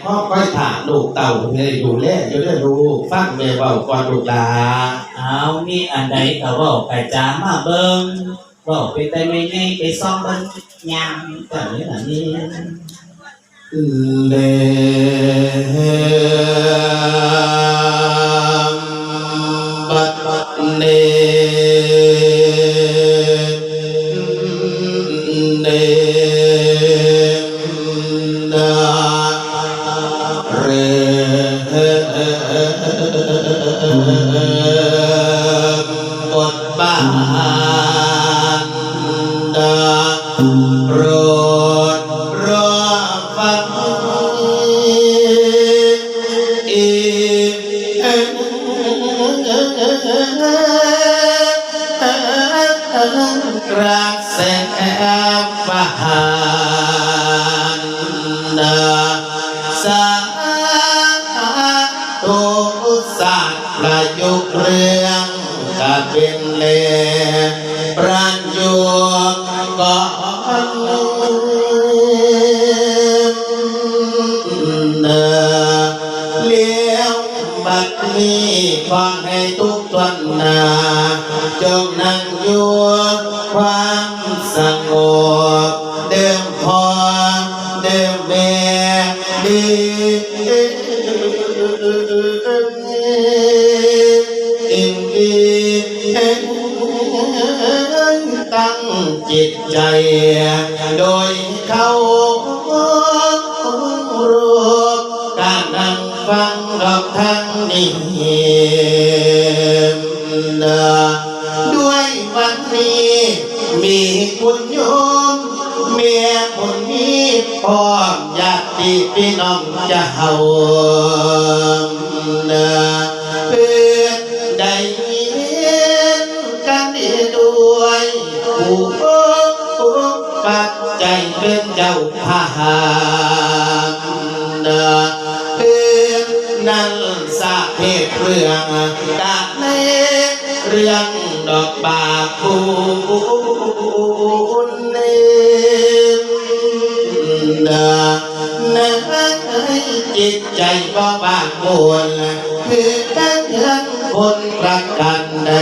พ่อค่อยถามลูกเต่าเนี่ยอยู่แล่อยู่เรื่องลูกฟังแม่เบาก่อนลูกหลาเอามีอันใดก็เว่าไปจามาเบิ่งเว่าไปแต่ไม่ไงไปซ่องเบิ่งยามกันนี่ล่ะนี่เลมบัดเนเนนา uh, uh, uh, uh. มีคุณโยมเมียคนนี้พร้อมญาติพี่น้องจะเฮาเน จิตใจบ่บางบวนคือตั้งเงินคนประกันใด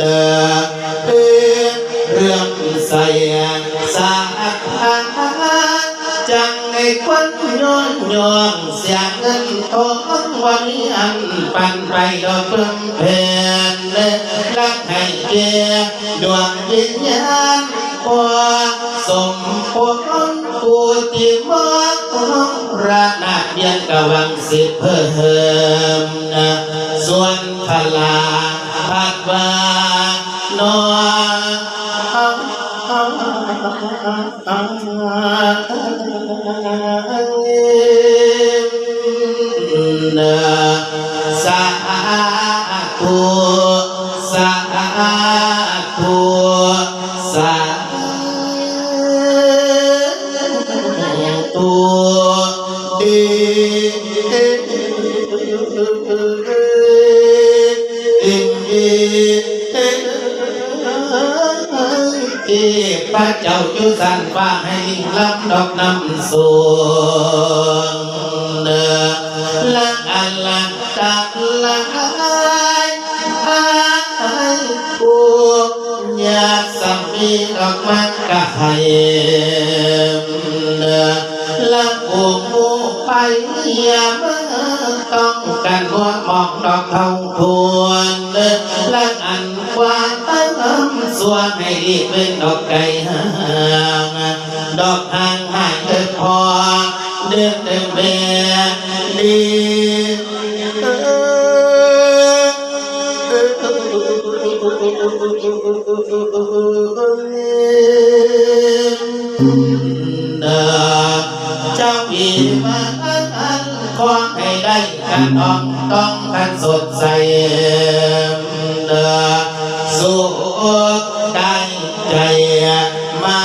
นเพื่อเรื่องใส่สาธาจังในควันย้อนย้อนเสียเงินทองวันอันปันไปดอกเพิ่มเพนรั กให้เกียดวงวิญญาณพอสมพลผู้ที่มาของรานาเดียนกวังสิเพิ่มนะส่วนพลาพัดวานอน ละตักลายอายพวกอยากสามีดอกมักกะให้เนอละพวกผู้ไปอย่ามาต้องการหัวมองดอกทองทวนเนอละอันกว่าตั้งส่วนให้รีบเป็นดอกไก่ห่างดอกห่างห่างเดินพอเดินเดินเบียดี จ้าอีมาอันขอให้ได้กันต้องต้องกันสดใสเด้อสุขกายใจมา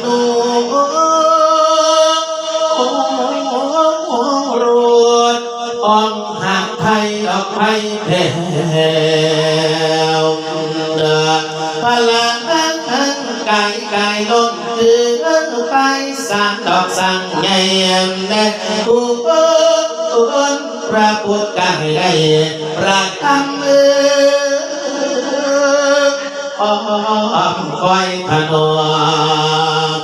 หนุรวดอ่องห่างไทยออกไปแผ่ กายล้นคือไปแสสร้างดอกสร้างใหญ่แน่ผู้คนพระพุทธกันได้ประทำเอออ้อมคอยพนม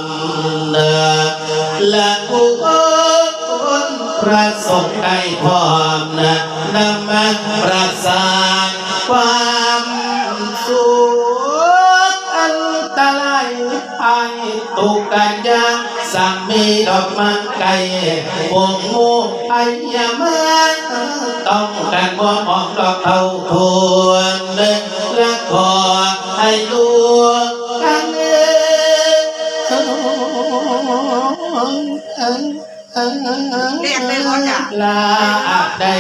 และผู้คนพระสงฆ์ได้พร้อมนะนำมาประสานความสุข กกันยางสามีดอกมันไก่วงมูไอยามาต้องการบ่มองดอกเขาทวนและขอให้ลูกันเอเรียกได้บ่จ๊ะลาได้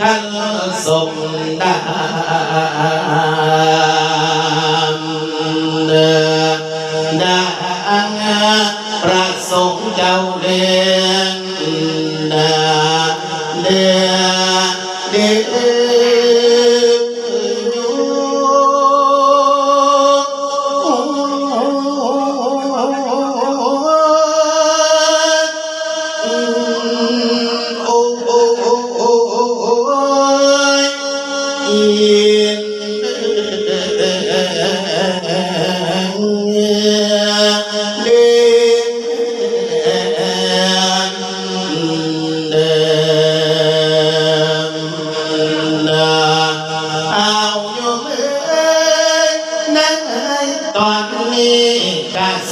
ขันสมดา น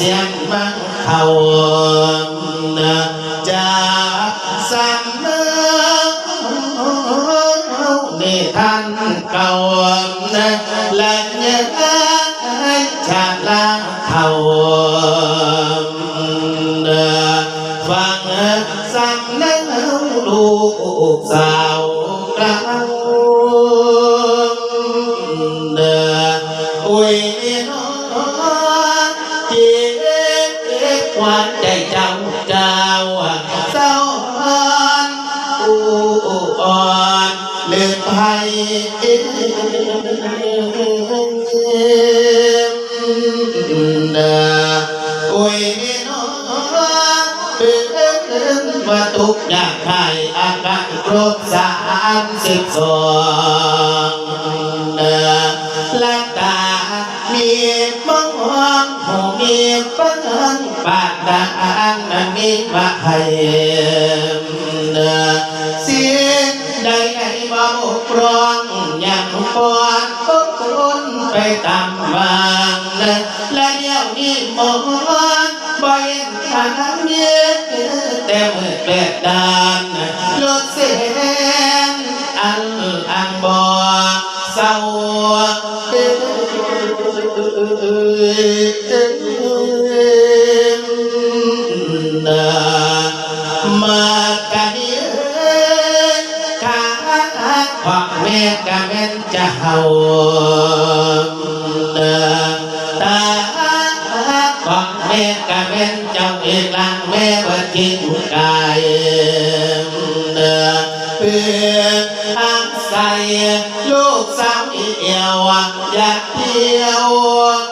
กาเสียงบังเขาจากสามเมือ สิบสองเนื้อและตา มีมังหวงหูมีปังปากดังนั้นมีมาให้เนื้อเสียงใดไอ้บ่บุกร้องยังปอนทุกคนไปตามบางและและเดี๋ยวนี้มองบ่เห็นทางเมียแต่เมื่อแปดดา อังบ่เศร้ามา ออาศัยลูกสาวอียวอยากเที่ยว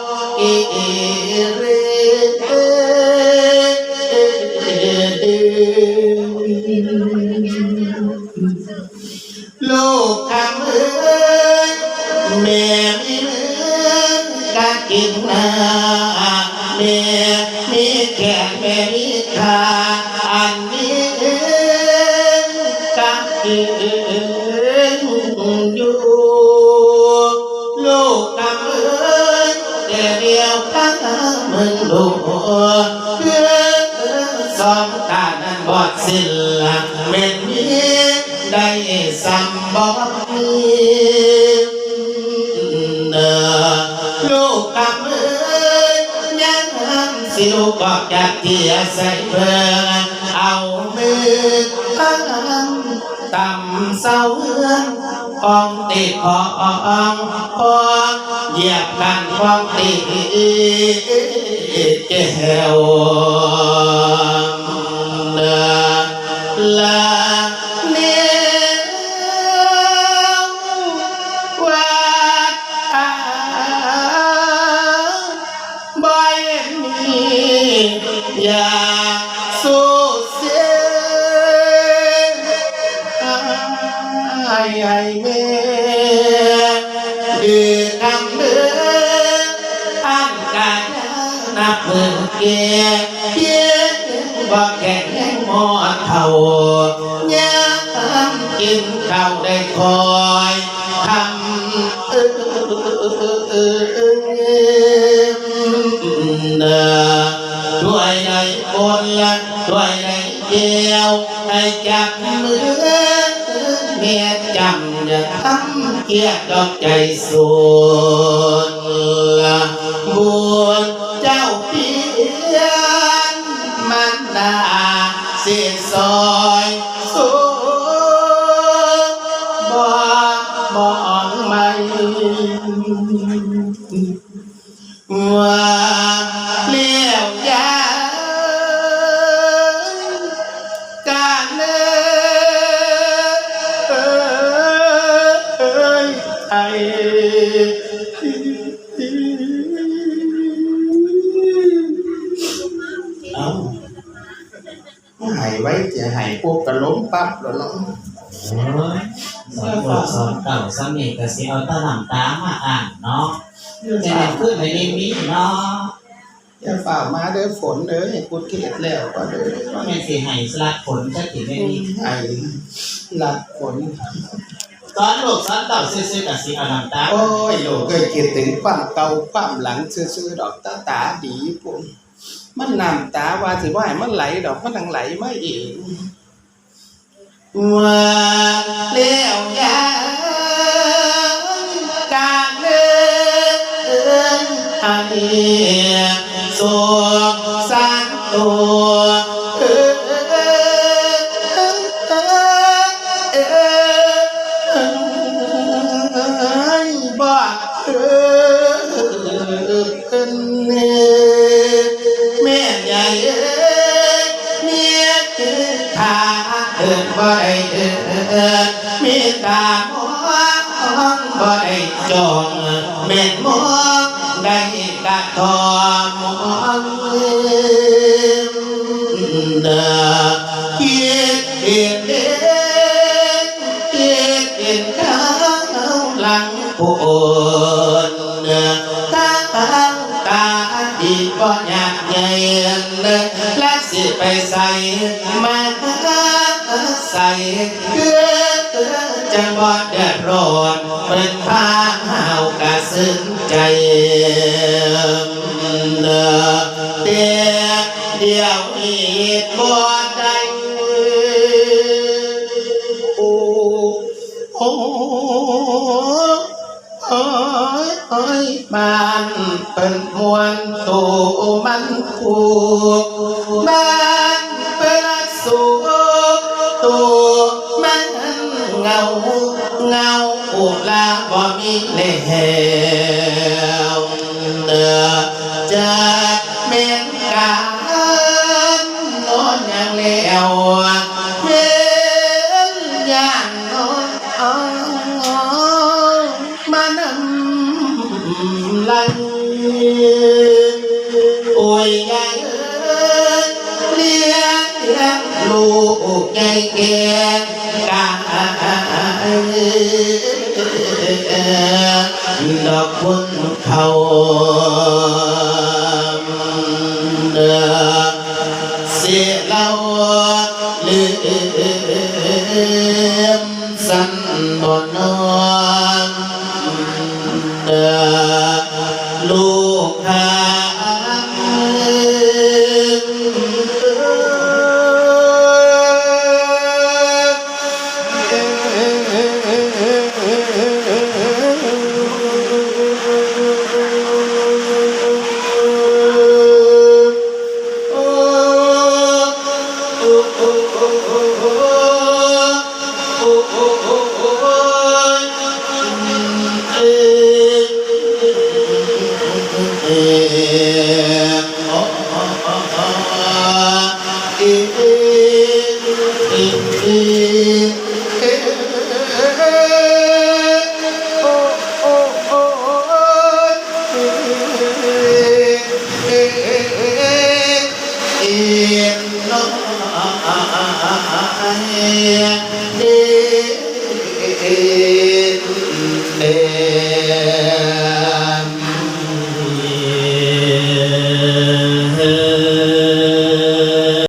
นอยู่ลูกกำเอ้ยแต่เดียวทั้งมึงดูเพื่อสองตานั้นบอดสิ้นละเม็นนี้ได้สัมบอกมีเนลูกกำเอ้ยยังสิลูกอกอยากเที่ยใส่เพื่อเอามือตั้ง ต่ำเศร้าเอื้อนปองตีพอองพอเหยียบกันปองตีเก้วเนอลา ด้วยในละด้วยในเดียวให้จับมือเมียจำอย่าทำเกียดดอกใจส่ว ปุ๊บก็ล้มปั๊บแล้วเนาะโอ้ยสอนลูกสอนเก่าสำเนียงก็สิเอาตะน้ำตามาอ่านเนาะจะได้ขึ้นในนี้มีเนาะอย่าฝ่ามาเด้อฝนเด้อให้กูเทศแล้วก็เด้อว่าม่นสิให้สลัดผลจะติดไม่มีไอ้หลัดฝนสอนลูกสอนเต่าซื่อๆกับสิเอาน้ำตาโอ้ยโลกเคยคิดถึงความเก่าความหลังซื่อๆดอกตาตาดีปุ่มมันน้ำตาว่าสิว่าให้มันไหลดอกมันทังไหลไมาเอง ว่าเลี้ยวยางการเดินอันนี้สวงส แม่นมองได้กะทอมองเด้อคิดเห็นเด้คิดเห็นข้าวหลังโอนตาตาดีบ่อยากใหญ่และสิไปใส่มาใส่เกือจังบ่เดือดร้อนเป็น พาหาวกะซึ้งใจาอุลาบ่มีเล้ ดอกบุญเขา